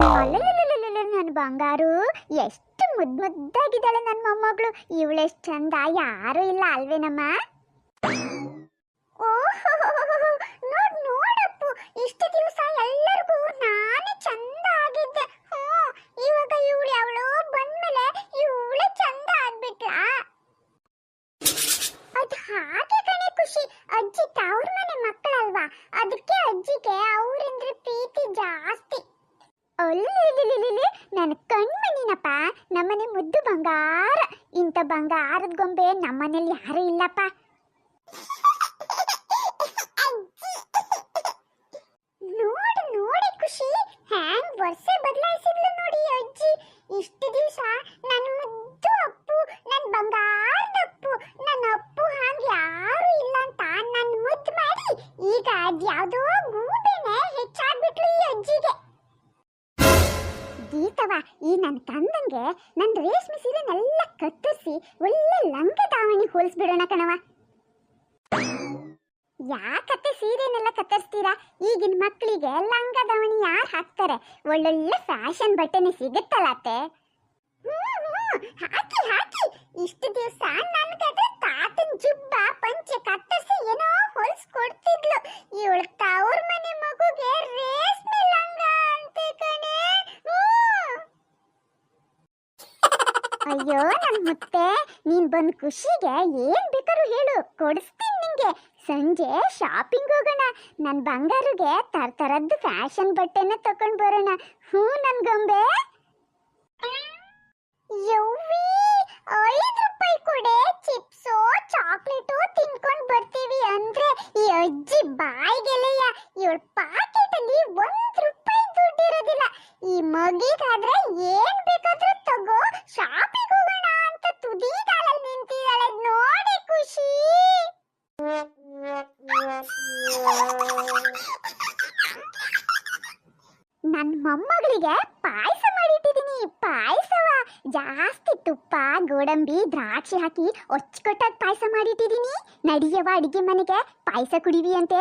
ನನ್ನ ಬಂಗಾರು. ಎಷ್ಟು ಮುದ್ ಮುದ್ದಾಗಿದ್ದಾಳೆ ನನ್ನ ಮೊಮ್ಮಗಳು. ಇವಳೆಷ್ಟು ಚಂದ. ಯಾರು ಇಲ್ಲ ಅಲ್ವೇನಮ್ಮ ಓಹೋ, ನೋಡ್, ನೋಡಪ್ಪು. ಇಷ್ಟು ದಿವಸ ಎಲ್ಲರಿಗೂ ನಾನೇ ಚಂದ. ನಮ್ಮನೆ ಮುದ್ದು ಬಂಗಾರ. ಇಂಥ ಬಂಗಾರದ ಗೊಂಬೆ ನಮ್ಮನೇಲಿ ಯಾರು ಇಲ್ಲಪ್ಪ. ನೋಡು, ನೋಡಿ ಖುಷಿ. ಹ್ಯಾಂಗ್ ವರ್ಷ ಬದಲಾಯಿಸಿದ್ಲು ನೋಡಿ ಅಜ್ಜಿ. ಇಷ್ಟು ದಿವಸ ನನ್ನ ರೇಷ್ಮೆ ಸೀರೆನೆಲ್ಲ ಕತ್ತರಿಸಿ ಒಳ್ಳೆ ಲಂಗ ದಾವಣಿ ಹೋಲಿಸ್ಬಿಡೋಣ ಕಣವ ಯಾಕತ್ತೆ ಸೀರೆನೆಲ್ಲ ಕತ್ತರಿಸ್ತೀರಾ? ಈಗಿನ ಮಕ್ಕಳಿಗೆ ಲಂಗ ದಾವಣಿ ಯಾರು ಹಾಕ್ತಾರೆ? ಒಳ್ಳೊಳ್ಳೆ ಫ್ಯಾಷನ್ ಬಟ್ಟೆನೇ ಸಿಗುತ್ತಲ್ಲ ಅತ್ತೆ. ಹಾಕಿ ಹಾಕಿ. ಇಷ್ಟು ದಿವಸ ನನ್ನ ತಾತನ್ ಜುಬ್ಬ ಪಂಚೆ ಕತ್ತರಿಸಿ ಏನೋ ಹೊಲ್ಸ್ ಕೊಡ್ತಿದ್ಲು ಇವಳು ತವ್ರ ಮನೆ ಮಗುಗೆ ರೇಷ್ಮೆ ಲಂಗ ಅಂತೆ ಕಣೆ ಹ್ಮ್. ಅಯ್ಯೋ ನನ್ ಮುತ್ತೆ, ನೀನ್ ಬಂದ್ ಖುಷಿಗೆ ಏನ್ ಬೇಕಾದ್ರೂ ಹೇಳು. ಕೊಡಿಸ್ತೀನಿ ನಿಂಗೆ. ಸಂಜೆ ಶಾಪಿಂಗ್ ಹೋಗೋಣ. ನನ್ ಬಂಗಾರಿಗೆ ತರ ತರದ್ದು ಫ್ಯಾಷನ್ ಬಟ್ಟೆನ ತಕೊಂಡ್ ಬರೋಣ. ಹ್ಞೂ ನನ್ ಗೊಂಬೆ. ಯವ್ವಿ, ಐದು ರೂಪಾಯಿ ಕೊಡೆ. ಚಿಪ್ಸು, ಚಾಕ್ಲೇಟು ತಿನ್ಕೊಂಡ್ ಬರ್ತೀವಿ ಅಂದ್ರೆ ಈ ಅಜ್ಜಿ ಬಾಯಿಗೆಲೆಯ ಇವಳ ಪಾಕೆಟ್ ಅಲ್ಲಿ ಒಂದ್ ರೂಪಾಯಿ ದುಡ್ಡಿರೋದಿಲ್ಲ. ಈ ಮಗಿಗಾದ್ರೆ ಏನ್ ಬೇಕಾದ್ರೂ ತಗೋ. ಶಾಪಿಂಗ್ ಖುಷಿ ನನ್ನ ಮೊಮ್ಮಗಳಿಗೆ ಪಾಯಸ ಮಾಡಿಟ್ಟಿದ್ದೀನಿ ಪಾಯಸವ ಜಾಸ್ತಿ ತುಪ್ಪ, ಗೋಡಂಬಿ, ದ್ರಾಕ್ಷಿ ಹಾಕಿ ಒಚ್ಚಿಕೊಟ್ಟಾಗ ಪಾಯಸ ಮಾಡಿಟ್ಟಿದ್ದೀನಿ ನಡಿಯವ ಅಡಿಗೆ ಮನೆಗೆ, ಪಾಯಸ ಕುಡಿವಿ ಅಂತೆ.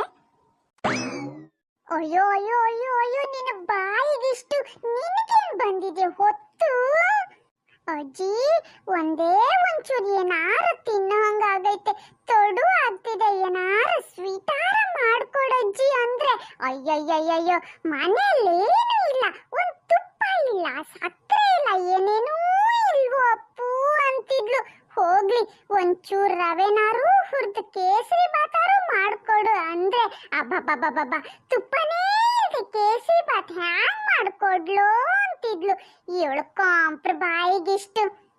ಅಯ್ಯೋ ಅಯ್ಯೋ ಅಯ್ಯೋ ಅಯ್ಯೋ, ನಿನ್ನ ಬಾಯಿಗಿಷ್ಟು ನಿನಗೇನು ಬಂದಿದೆ? ಹೊತ್ತು. ಅಜ್ಜಿ, ಒಂದೇ ಒಂಚೂರು ಏನಾರ ತಿನ್ನೋ ಹಂಗಾಗೈತೆ ತೊಡು ಆಗ್ತಿದೆ, ಏನಾರ ಸ್ವೀಟಾರ ಮಾಡ್ಕೊಡಜ್ಜಿ ಅಂದ್ರೆ. ಅಯ್ಯಯ್ಯಯ್ಯೋ ಮನೆಯಲ್ಲಿ ಏನೂ ಇಲ್ಲ. ಒಂದ್ ತುಪ್ಪ ಇಲ್ಲ, ಸಕ್ಕರೆ ಇಲ್ಲ, ಏನೇನೂ ಇಲ್ವೋ ಅಪ್ಪು ಅಂತಿದ್ಲು. ಹೋಗ್ಲಿ, ಒಂಚೂರು ರವೆನಾರು, ಹುರ್ದು ಕೇಸರಿ ಬಾತಾರು ಮಾಡ್ಕೊಡು ಅಂದ್ರೆ. ಅಬ್ಬಬ್ಬಬ್ಬಬ್ಬ, ತುಪ್ಪನೇ ಕೇಸರಿ ಬಾತ್ ಹ್ಯಾಂಗ್ ಮಾಡ್ಕೊಡ್ಲು? ಇವಳು ಕಾಂಪ್ರ ಬಾಯಿಗಿಷ್ಟು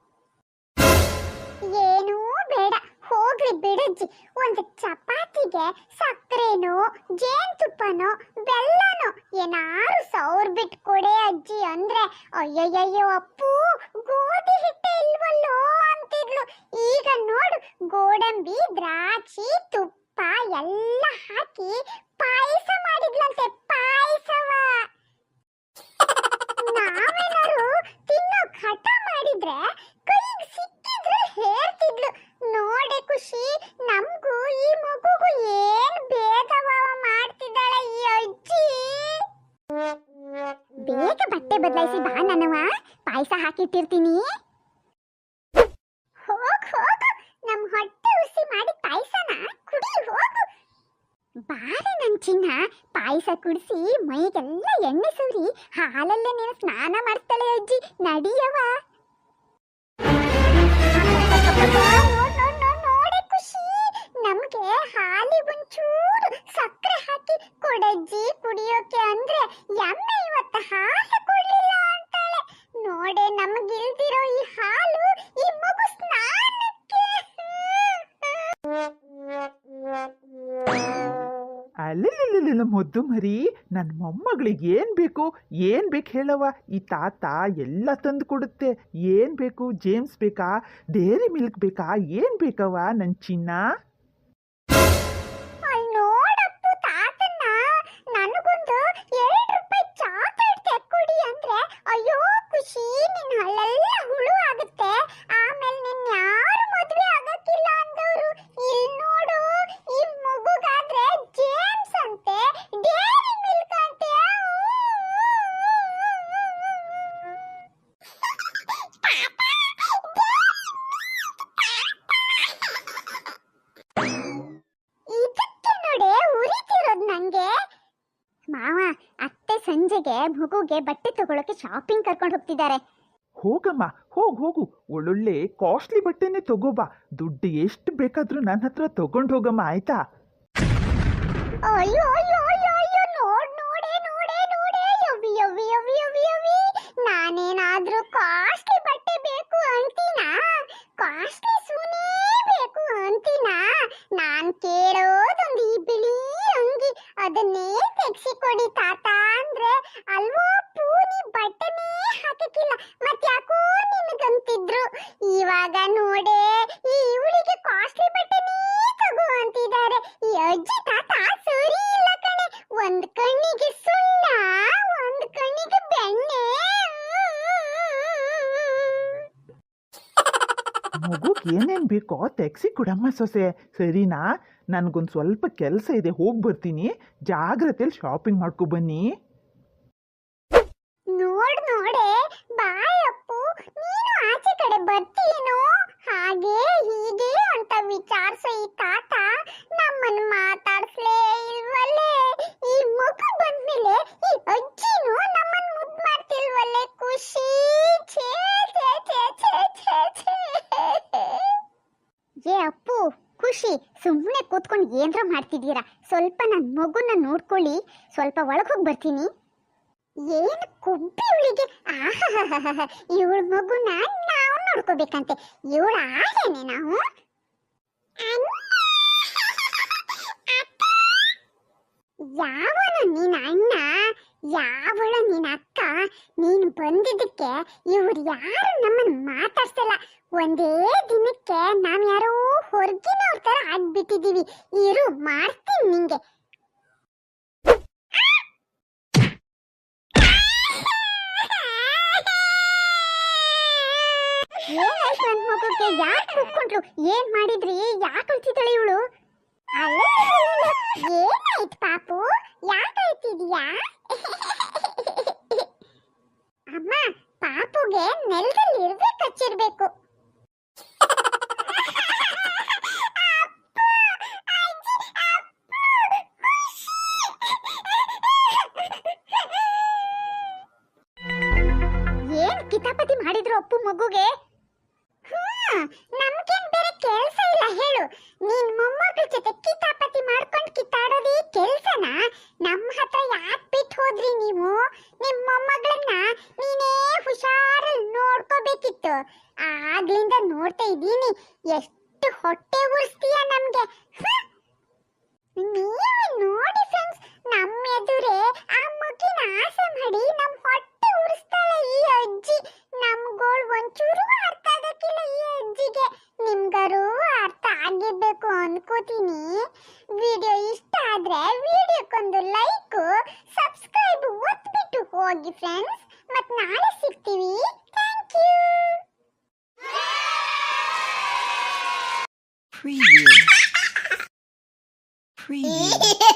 ಏನೂ ಬೇಡ. ಹೋಗ್ಲಿ ಬಿಡಜ್ಜಿ. ಒಂದು ಚಪಾತಿಗೆ ಸಕ್ಕರೆನೋ, ಜೇನುತುಪ್ಪನೋ, ಬೆಲ್ಲನೋ ಏನಾರು ಸೌರ್ ಬಿಟ್ಟು ಕೊಡೆ ಅಜ್ಜಿ ಅಂದ್ರೆ. ಅಯ್ಯಯ್ಯೋ ಅಪ್ಪು, ಗೋಧಿ ಹಿಟ್ಟೆ ಇಲ್ವಲ್ಲೋ ಅಂತಿದ್ಲು. ಈಗ ನೋಡು, ಗೋಡಂಬಿ, ದ್ರಾಕ್ಷಿ, ತುಪ್ಪ ಎಲ್ಲ ಹಾಕಿ ಹಾಕಿಟ್ಟಿರ್ತೀನಿ. ಹೋಗ್, ಹೋಗು. ನಮ್ ಹೊಟ್ಟೆ ಉಸಿ ಮಾಡಿ ಪಾಯಸನ ಕುಡಿ, ಹೋಗು. ಬಾರೆ ನನ್ ಚಿನ್ನ. ಪಾಯಸ ಕುಡಿಸಿ ಮೈಗೆಲ್ಲ ಎಣ್ಣೆ ಸುರಿ ಹಾಲಲ್ಲೇ ನೀನು ಸ್ನಾನ ಮಾಡ್ತಾಳೆ ಅಜ್ಜಿ. ನಡಿಯವ ಅಲ್ಲಲ್ಲ ಮುದ್ದು ಮರಿ ನನ್ನ ಮೊಮ್ಮಗಳಿಗೆ ಏನು ಬೇಕು ಏನು ಬೇಕು ಹೇಳವ ಈ ತಾತ ಎಲ್ಲ ತಂದು ಕೊಡುತ್ತೆ. ಏನು ಬೇಕು? ಜೇಮ್ಸ್ ಬೇಕಾ? ಡೇರಿ ಮಿಲ್ಕ್ ಬೇಕಾ? ಏನು ಬೇಕವ್ವ ನನ್ನ ಚಿನ್ನ? ಸಂತೆಗೆ ಮಗುಗೆ ಬಟ್ಟೆ ತಗೊಳಕ್ಕೆ ಶಾಪಿಂಗ್ ಕರ್ಕೊಂಡು ಹೋಗ್ತಿದ್ದಾರೆ. ಹೋಗಮ್ಮ ಹೋಗ್ ಹೋಗು. ಒಳ್ಳೊಳ್ಳೆ ಕಾಸ್ಟ್ಲಿ ಬಟ್ಟೆನೇ ತಗೋಬಾ. ದುಡ್ಡು ಎಷ್ಟು ಬೇಕಾದ್ರೂ ನನ್ನ ಹತ್ರ ತಗೊಂಡು ಹೋಗಮ್ಮ ಆಯ್ತಾ? ಅಯ್ಯೋ ಮಗುಗೆ ಏನೇನು ಬೇಕೋ ತೆಗ್ಸಿ ಕೊಡಮ್ಮ ಸೊಸೆ. ಸರಿನಾ? ನನಗೊಂದು ಸ್ವಲ್ಪ ಕೆಲಸ ಇದೆ ಹೋಗಿ ಬರ್ತೀನಿ ಜಾಗ್ರತೆಯಲ್ಲಿ ಶಾಪಿಂಗ್ ಮಾಡ್ಕೊ ಬನ್ನಿ. ನೋಡ್ ನೋಡೆ ನೀನು ಆಚೆ ಕಡೆ ಬರ್ತೀನೋ ಹಾಗೆ ಹೀಗೆ ಅಂತ ವಿಚಾರ ಈ ಏ ಅಪ್ಪು, ಖುಷಿ. ಸುಮ್ಮನೆ ಕೂತ್ಕೊಂಡು ಏನ್ರ ಮಾಡ್ತಿದ್ದೀರಾ? ಸ್ವಲ್ಪ ನನ್ನ ಮಗುನ ನೋಡ್ಕೊಳ್ಳಿ. ಸ್ವಲ್ಪ ಒಳಗೆ ಹೋಗಿ ಬರ್ತೀನಿ. ಏನು ಕೊಬ್ಬಿ ಇವಳಿಗೆ? ಇವಳ ಮಗುನ ನಾವು ನೋಡ್ಕೋಬೇಕಂತೆ. ಇವಳ ಆಗೇನೆ ನಾವು? ಯಾವನ ನೀನ್ ಅಣ್ಣ? ಯಾವಳ ನೀನ್ ಅಕ್ಕ ನೀನ್ ಬಂದಿದ್ದಕ್ಕೆ ಇವ್ರು ಯಾರು ನಮ್ಮನ್ನ ಮಾತಾಡ್ಸಲ್ಲ ಒಂದೇ ದಿನಕ್ಕೆ ನಾವ್ ಯಾರೋ ಹೊರಗಿನವ್ರ ತರ ಆಗ್ಬಿಟ್ಟಿದೀವಿ ಇರು, ಮಾಡ್ತೀನಿ ನಿಂಗೆ. ಯಾಕೆ ಏನ್ ಮಾಡಿದ್ರಿ? ಯಾಕೆ ಅಳ್ತಿದ್ದಾಳೆ ಇವಳು? ಏನಾಯ್ತು ಪಾಪು? ಯಾಕೆ ಅಳ್ತಿದ್ಯಾ ಅಪ್ಪು ಮಗುಗೆ? ನಮ್ಗೇನ್ ಬೇರೆ ಕೆಲ್ಸ ಇಲ್ಲ ಹೇಳು. ನೀನ್ ಮೊಮ್ಮಗಳ ಜೊತೆ ಕಿತಾಪತಿ ಮಾಡ್ಕೊಂಡ್ ಕಿತ್ತಾಡೋದೇ ಕೆಲ್ಸನ? ನಮ್ಮ ಹತ್ರ ಯಾಕ್ ಬಿಟ್ಟು ಹೋದ್ರಿ ನೀವು? ನಿಮ್ ಮೊಮ್ಮಗಳನ್ನ ನೀನೇ ಹುಷಾರಲ್ಲಿ ನೋಡ್ಕೋಬೇಕಿತ್ತು. ಆಗ್ಲಿಂದ ನೋಡ್ತಾ ಇದ್ದೀನಿ. ಎಷ್ಟು ಹೊಟ್ಟೆ ಉಳಿಸ್ತೀಯ ನಮ್ಗೆ. ನೀವೇ ನೋಡಿ ಫ್ರೆಂಡ್ಸ್ ನಮ್ಮ ಎದುರೇ ಆ ಮಗಿನ ಆಸೆ ಮಾಡಿ Preview. Preview.